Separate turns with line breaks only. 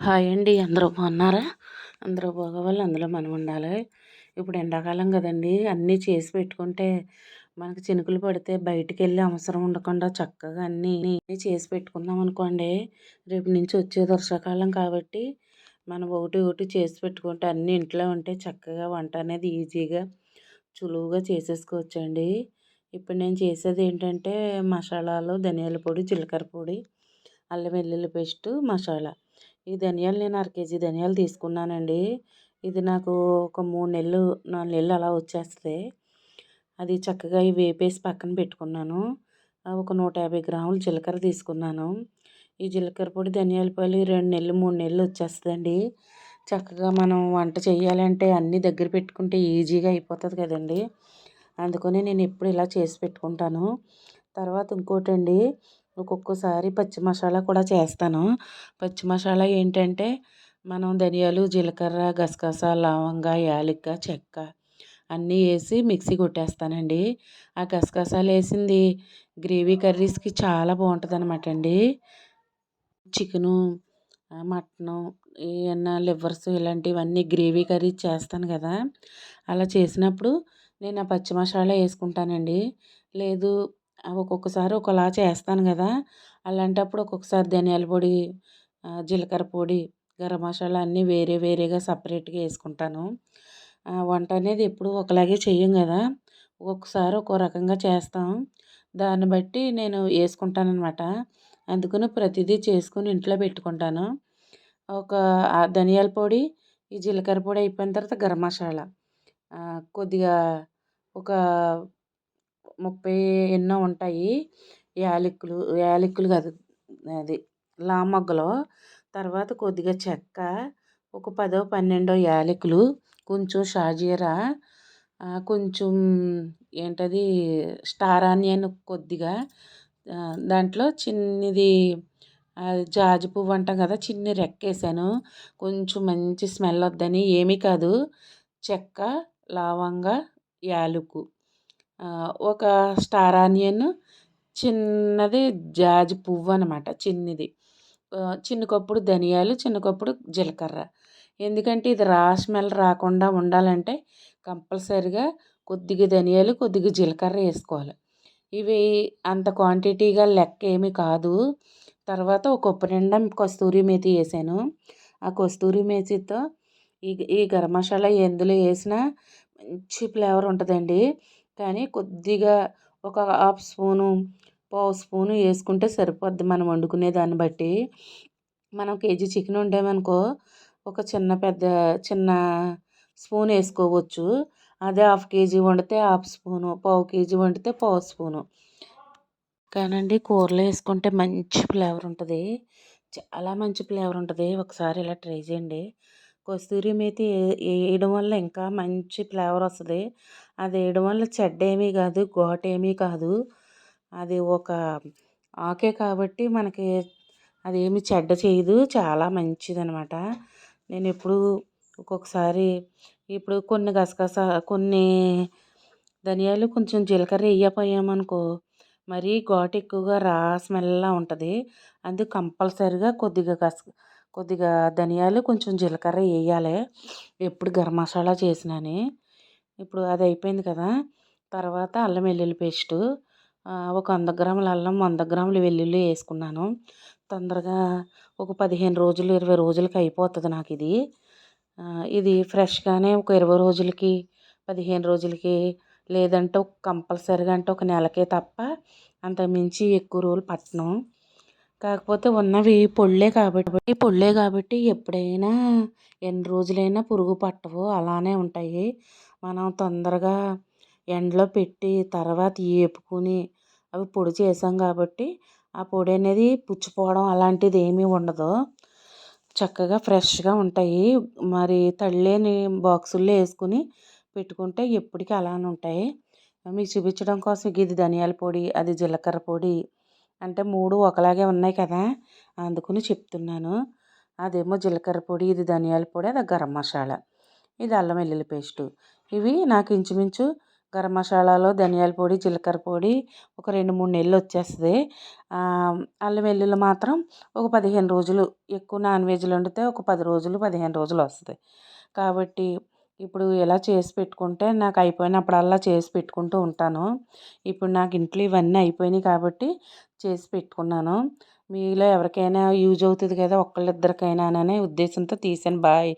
Hi అండి. అందరూ బాగున్నారా? అందరూ బాగోవాలి అందులో మనం ఉండాలి. ఇప్పుడు ఎండాకాలం కదండి. అన్నీ చేసి పెట్టుకుంటే మనకి చినుకులు పడితే బయటికి వెళ్ళి అవసరం ఉండకుండా చక్కగా అన్నీ చేసి పెట్టుకున్నాం అనుకోండి. రేపు నుంచి వచ్చే వర్షాకాలం కాబట్టి మనం ఒకటి ఒకటి చేసి పెట్టుకుంటే అన్నీ ఇంట్లో ఉంటే చక్కగా వంట అనేది ఈజీగా సులువుగా చేసేసుకోవచ్చండి. ఇప్పుడు నేను చేసేది ఏంటంటే మసాలాలు ధనియాల పొడి జీలకర్ర పొడి అల్లం వెల్లుల్లి పేస్టు మసాలా. ఈ ధనియాలు నేను అర కేజీ ధనియాలు తీసుకున్నానండి. ఇది నాకు ఒక మూడు నెలలు నాలుగు నెలలు అలా వచ్చేస్తుంది. అది చక్కగా ఇవి వేపేసి పక్కన పెట్టుకున్నాను. ఒక నూట యాభై గ్రాములు జీలకర్ర తీసుకున్నాను. ఈ జీలకర్ర పొడి ధనియాల పొడి రెండు నెలలు మూడు నెలలు వచ్చేస్తుందండి. చక్కగా మనం వంట చేయాలంటే అన్నీ దగ్గర పెట్టుకుంటే ఈజీగా అయిపోతుంది కదండి. అందుకని నేను ఎప్పుడు ఇలా చేసి పెట్టుకుంటాను. తర్వాత ఇంకోటండి ఒక్కొక్కసారి పచ్చి మసాలా కూడా చేస్తాను. పచ్చి మసాలా ఏంటంటే మనం ధనియాలు జీలకర్ర గసగసా లవంగా యాలక్క చెక్క అన్నీ వేసి మిక్సీ కొట్టేస్తానండి. ఆ గసగసాలు వేసింది గ్రేవీ కర్రీస్కి చాలా బాగుంటుంది అనమాట అండి. చికెను మటను ఏమన్నా లివర్స్ ఇలాంటివన్నీ గ్రేవీ కర్రీ చేస్తాను కదా. అలా చేసినప్పుడు నేను ఆ పచ్చి మసాలా వేసుకుంటానండి. లేదు ఒక్కొక్కసారి ఒకలా చేస్తాను కదా! అలాంటప్పుడు ఒక్కొక్కసారి ధనియాల పొడి జీలకర్ర పొడి గరం మసాలా అన్నీ వేరే వేరేగా సపరేట్గా వేసుకుంటాను. వంట అనేది ఎప్పుడు ఒకలాగే చెయ్యం కదా! ఒక్కొక్కసారి ఒక్కో రకంగా చేస్తాం. దాన్ని బట్టి నేను వేసుకుంటాను అనమాట అందుకని ప్రతిదీ చేసుకుని ఇంట్లో పెట్టుకుంటాను. ఒక ధనియాల పొడి ఈ జీలకర్ర పొడి అయిపోయిన తర్వాత గరం మసాలా. కొద్దిగా ఒక ముప్పై ఎన్నో ఉంటాయి. యాలకులు యాలకులు కాదు అది లామగ్గలు. తర్వాత కొద్దిగా చెక్క ఒక పదో పన్నెండో యాలకులు కొంచెం షాజీరా కొంచెం ఏంటది స్టార్ ఆనియన్ కొద్దిగా దాంట్లో చిన్నది జాజి పువ్వు అంటాం కదా చిన్న రెక్కేసాను. కొంచెం మంచి స్మెల్ వద్దని ఏమీ కాదు. చెక్క లవంగ యాలకు ఒక స్టార్ ఆనియన్ చిన్నది జాజి పువ్వు అనమాట చిన్నది. చిన్న కప్పుడు ధనియాలు చిన్న కప్పుడు జీలకర్ర. ఎందుకంటే ఇది రా స్మెల్ రాకుండా ఉండాలంటే కంపల్సరిగా కొద్దిగా ధనియాలు కొద్దిగా జీలకర్ర వేసుకోవాలి. ఇవి అంత క్వాంటిటీగా లెక్క ఏమీ కాదు. తర్వాత ఒక ఉప్పు నిండా కస్తూరి మేతి వేసాను. ఆ కస్తూరి మేతితో ఈ ఈ గరం మసాలా ఎందులో వేసినా మంచి ఫ్లేవర్ ఉంటుందండి. కానీ కొద్దిగా ఒక హాఫ్ స్పూను పావు స్పూను వేసుకుంటే సరిపోద్ది మనం వండుకునే దాన్ని బట్టి. మనం కేజీ చికెన్ వండామనుకో ఒక చిన్న పెద్ద చిన్న స్పూన్ వేసుకోవచ్చు. అదే హాఫ్ కేజీ వండితే హాఫ్ స్పూను పావు కేజీ వండితే పావు స్పూను. కానండి కూరలో వేసుకుంటే మంచి ఫ్లేవర్ ఉంటుంది. చాలా మంచి ఫ్లేవర్ ఉంటుంది. ఒకసారి ఇలా ట్రై చేయండి. కస్తూరి మేతి వేయడం వల్ల ఇంకా మంచి ఫ్లేవర్ వస్తుంది. అది వేయడం వల్ల చెడ్డ ఏమీ కాదు ఘాటు ఏమీ కాదు. అది ఒక ఆకే కాబట్టి మనకి అదేమి చెడ్డ చేయదు. చాలా మంచిదనమాట. నేను ఎప్పుడు ఒక్కొక్కసారి ఇప్పుడు కొన్ని గసగస కొన్ని ధనియాలు కొంచెం జీలకర్ర వేయకపోయామనుకో మరీ ఘాటు ఎక్కువగా రా స్మెల్లా ఉంటుంది. అందుకు కంపల్సరిగా కొద్దిగా గస కొద్దిగా ధనియాలు కొంచెం జీలకర్ర వేయాలి ఎప్పుడు గరం మసాలా చేసినాని. ఇప్పుడు అది అయిపోయింది కదా. తర్వాత అల్లం వెల్లుల్లి పేస్టు. ఒక వంద గ్రాముల అల్లం వంద గ్రాముల వెల్లుల్లి వేసుకున్నాను. తొందరగా ఒక పదిహేను రోజులు ఇరవై రోజులకి అయిపోతుంది నాకు ఇది ఇది ఫ్రెష్గానే ఒక ఇరవై రోజులకి పదిహేను రోజులకి లేదంటే ఒక కంపల్సరిగా అంటే ఒక నెలకే తప్ప అంతకుమించి ఎక్కువ రోజులు పట్టను. కాకపోతే ఉన్నవి పొళ్ళే కాబట్టి పొళ్ళే కాబట్టి ఎప్పుడైనా ఎన్ని రోజులైనా పురుగు పట్టవు. అలానే ఉంటాయి. మనం తొందరగా ఎండలో పెట్టి తర్వాత ఏపుకుని అవి పొడి చేసాం కాబట్టి ఆ పొడి అనేది పుచ్చిపోవడం అలాంటిది ఏమీ ఉండదు. చక్కగా ఫ్రెష్గా ఉంటాయి. మరి తళ్ళేని బాక్సుల్లో వేసుకుని పెట్టుకుంటే ఎప్పటికీ అలానే ఉంటాయి. మీకు చూపించడం కోసం ఇది ధనియాల పొడి అది జీలకర్ర పొడి అంటే మూడు ఒకలాగే ఉన్నాయి కదా అందుకని చెప్తున్నాను. అదేమో జీలకర్ర పొడి ఇది ధనియాల పొడి అది గరం మసాలా. ఇది అల్లం వెల్లుల్లి పేస్టు. ఇవి నాకు ఇంచుమించు గరం మసాలాలో ధనియాల పొడి జీలకర్ర పొడి ఒక రెండు మూడు నెలలు వచ్చేస్తుంది. అల్లం వెల్లుల్లి మాత్రం ఒక పదిహేను రోజులు ఎక్కువ నాన్ వెజ్లు వండితే ఒక పది రోజులు పదిహేను రోజులు వస్తుంది. కాబట్టి ఇప్పుడు ఇలా చేసి పెట్టుకుంటే నాకు అయిపోయినప్పుడల్లా చేసి పెట్టుకుంటూ ఉంటాను. ఇప్పుడు నాకు ఇంట్లో ఇవన్నీ అయిపోయినాయి కాబట్టి చేసి పెట్టుకున్నాను. మీలో ఎవరికైనా యూజ్ అవుతుంది కదా ఒకళ్ళిద్దరికైనా అనే ఉద్దేశంతో తీసాను. బాయ్.